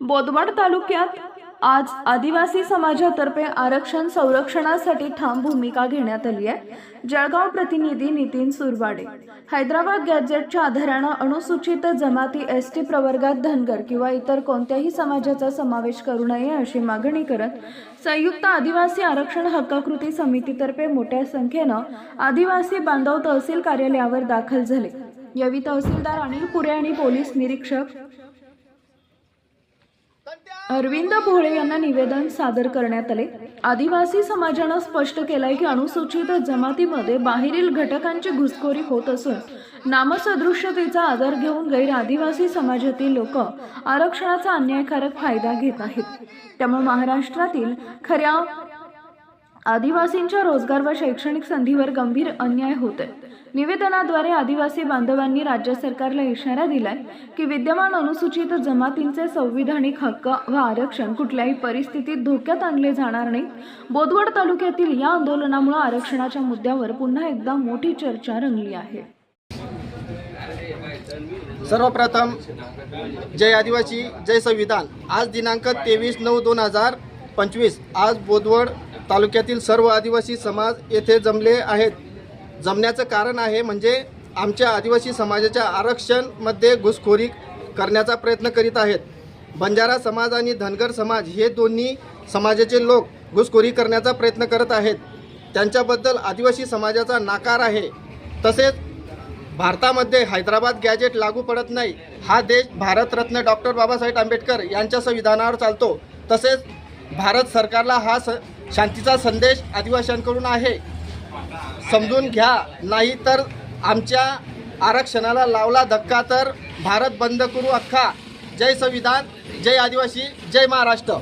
बोदवड तालुक्यात आज आदिवासी समाजातर्फे आरक्षण संरक्षणासाठी ठाम भूमिका घेण्यात आली आहे. जळगाव प्रतिनिधी नितीन सुरवाडे. हैदराबाद गॅजेटच्या आधारानं अनुसूचित जमाती एस टी प्रवर्गात धनगर किंवा इतर कोणत्याही समाजाचा समावेश करू नये अशी मागणी करत संयुक्त आदिवासी आरक्षण हक्काकृती समितीतर्फे मोठ्या संख्येनं आदिवासी बांधव तहसील कार्यालयावर दाखल झाले. यावेळी तहसीलदार अनिल पुरे आणि पोलीस निरीक्षक अरविंद भोळे यांना निवेदन सादर करण्यात आले. आदिवासी समाजानं स्पष्ट केलंय की अनुसूचित जमातीमध्ये बाहेरील घटकांची घुसखोरी होत असून नामसदृश्यतेचा आधार घेऊन गैर आदिवासी समाजातील लोक आरक्षणाचा अन्यायकारक फायदा घेत आहेत. त्यामुळे महाराष्ट्रातील खऱ्या आदिवासींच्या रोजगार व शैक्षणिक संधीवर गंभीर अन्याय होत आहे निवेदनाद्वारे आदिवासी बांधवांनी राज्य सरकारला इशारा दिलाय की विद्यमान अनुसूचित जमातींचे संविधानिक हक्क व आरक्षण कुठल्याही परिस्थितीत धोक्यात आणले जाणार नाही. बोदवड तालुक्यातील या आंदोलनामुळे आरक्षणाच्या मुद्द्यावर पुन्हा एकदा मोठी चर्चा रंगली आहे. सर्वप्रथम जय आदिवासी जय संविधान. आज दिनांक तेवीस नऊ दोन हजार पंचवीस. आज बोदवड तालुक्यातील सर्व आदिवासी समाज येथे जमले आहेत. जमण्याचं कारण आहे म्हणजे आमच्या आदिवासी समाजाच्या आरक्षणमध्ये घुसखोरी करण्याचा प्रयत्न करीत आहेत. बंजारा समाज आणि धनगर समाज हे दोन्ही समाजाचे लोक घुसखोरी करण्याचा प्रयत्न करत आहेत. त्यांच्याबद्दल आदिवासी समाजाचा नाकार आहे. तसेच भारतामध्ये हैदराबाद गॅजेट लागू पडत नाही. हा देश भारतरत्न डॉक्टर बाबासाहेब आंबेडकर यांच्या संविधानावर चालतो. तसेच भारत सरकारला हा स शांतीचा संदेश आदिवाशांकडून आहे. समजून घ्या नाही तर आमच्या आरक्षणाला लावला धक्का तर भारत बंद करू अख्खा. जय संविधान जय आदिवासी जय महाराष्ट्र.